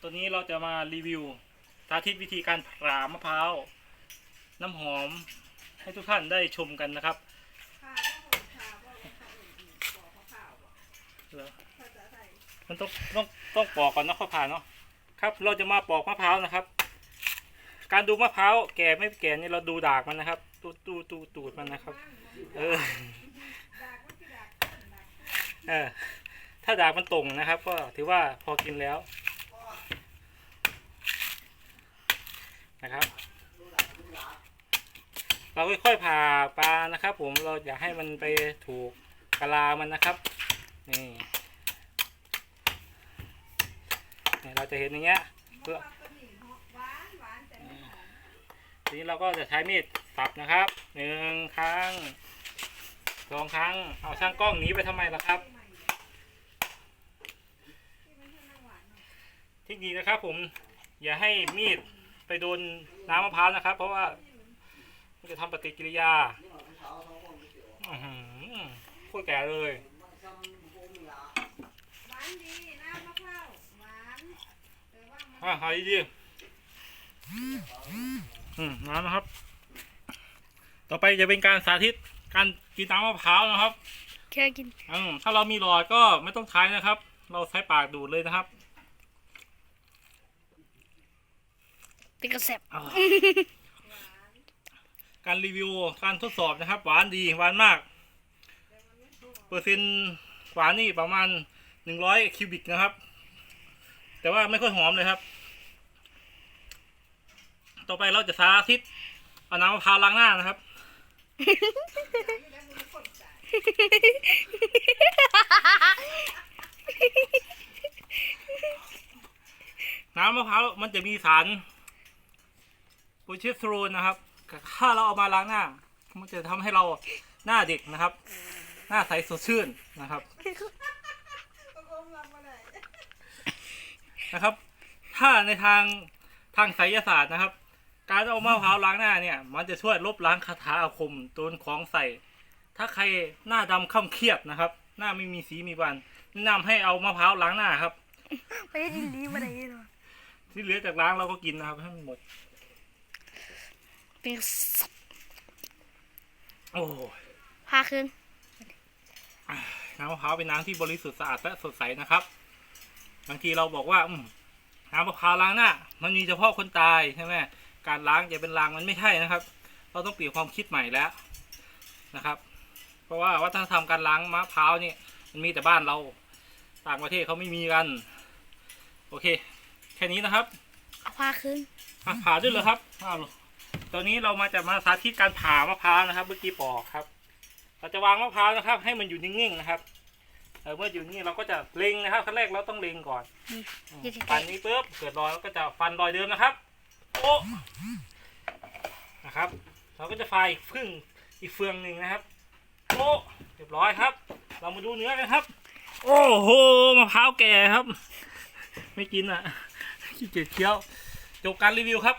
ตัวนี้เราจะมารีวิวสาธิตวิธีการผ่ามะพร้าวน้ำหอมให้ทุกท่านได้ชมกันนะครับข่าวว่าผมข่าวว่าผมข่าวอื่นๆบอกเขาข่าวว่าเหรอภาษาไทยมันต้องต้องต้องปอกก่อนเนาะข้าวผ่าเนาะครับ เราจะมาปอกมะพร้าวนะครับ การดูมะพร้าวแก่ไม่แก่นี่เราดูดากมันนะครับ ตูตูตูตูดมันนะครับ เออดากมันคือดากเพื่อนดากเพื่อนเออถ้าดากมันตรงนะครับ ก็ถือว่าพอกินแล้ว นะครับ เราค่อยๆผ่าปลานะครับ ผมเราอยากให้มันไปถูกกะลามันนะครับนี่นี่เราจะเห็นอย่างเงี้ยเพื่อทีนี้เราก็จะใช้มีดสับนะครับหนึ่งครั้งสองครั้งเอาช่างกล้องหนีไปทำไมล่ะครับที่มันให้น้ำหวานหน่อยเทคนิคนะครับผมอย่าให้มีด ไปโดนน้ำมะพร้าวนะครับ เพราะว่า มันจะทำปฏิกิริยาอื้อหือโคตรแก่เลยหวานดีน้ำมะพร้าวหวานแต่ว่ามันอะหายดีอืมน้ำนะครับ ต่อไปจะเป็นการสาธิตการกินน้ำมะพร้าวนะครับ แค่กินอืมถ้าเรามีหลอดก็ไม่ต้องใช้นะครับ เราใช้ปากดูดเลยนะครับ เป็นกระแสบอ่าการรีวิวการทดสอบนะครับ หวานดีหวานมาก เปอร์เซ็นต์หวานนี่ประมาณหนึ่งร้อยคิวบิกนะครับ แต่ว่าไม่ค่อยหอมเลยครับ ต่อไปเราจะสาธิตเอาน้ำมะพร้าวล้างหน้านะครับแล้วมันคนจ่ายน้ำมะพร้าวมันจะมีสาร โพแทสเตอโรนนะครับ ถ้าเราเอามาล้างหน้า มันจะทำให้เราหน้าเด็กนะครับ หน้าใสสดชื่นนะครับก็คงรับมาได้นะครับ ถ้าในทางทางไสยศาสตร์นะครับ การเอามะพร้าวล้างหน้าเนี่ย มันจะช่วยลบล้างคาถาอาคมโดนของใส่ ถ้าใครหน้าดำข้าเครียดนะครับ หน้าไม่มีสีมีวันแนะนำให้เอามะพร้าวล้างหน้าครับ ไปดินดีมาได้หรอที่เหลือจากล้างเราก็กินนะครับให้มันหมด เป็นกระแสบโอ้ยพาขึ้น น้ำมะพร้าวเป็นน้ำที่บริสุทธิ์สะอาดและสดใสนะครับ บางทีเราบอกว่าอืมน้ำมะพร้าวล้างหน้า มันมีเฉพาะคนตายใช่ไหมการล้างจะเป็นล้างมันไม่ใช่นะครับ เราต้องเปลี่ยนความคิดใหม่แล้วนะครับ เพราะว่าวัฒนธรรมการล้างมะพร้าวนี่มันมีแต่บ้านเราต่างประเทศเขาไม่มีกัน โอเค แค่นี้นะครับเอาพาขึ้นอะผ่าด้วยเหรอครับอ้าว ตอนนี้เรามาจะมาสาธิตการผ่ามะพร้าวนะครับ เมื่อกี้ปอกครับ เราจะวางมะพร้าวนะครับ ให้มันอยู่นิ่งๆนะครับเออเมื่ออยู่นิ่งเราก็จะเล็งนะครับขั้นแรกเราต้องเล็งก่อนยืดที่ฟันนี้ปุ๊บเกิดรอยเราก็จะฟันรอยเดิมนะครับโอ้นะครับ เราก็จะฟาอีกพึ่งอีกเฟืองหนึ่งนะครับโอ้เรียบร้อยครับ เรามาดูเนื้อกันครับ โอ้โหมะพร้าวแก่ครับ ไม่กินอะขี้เกียจเคี้ยวจบการรีวิวครับ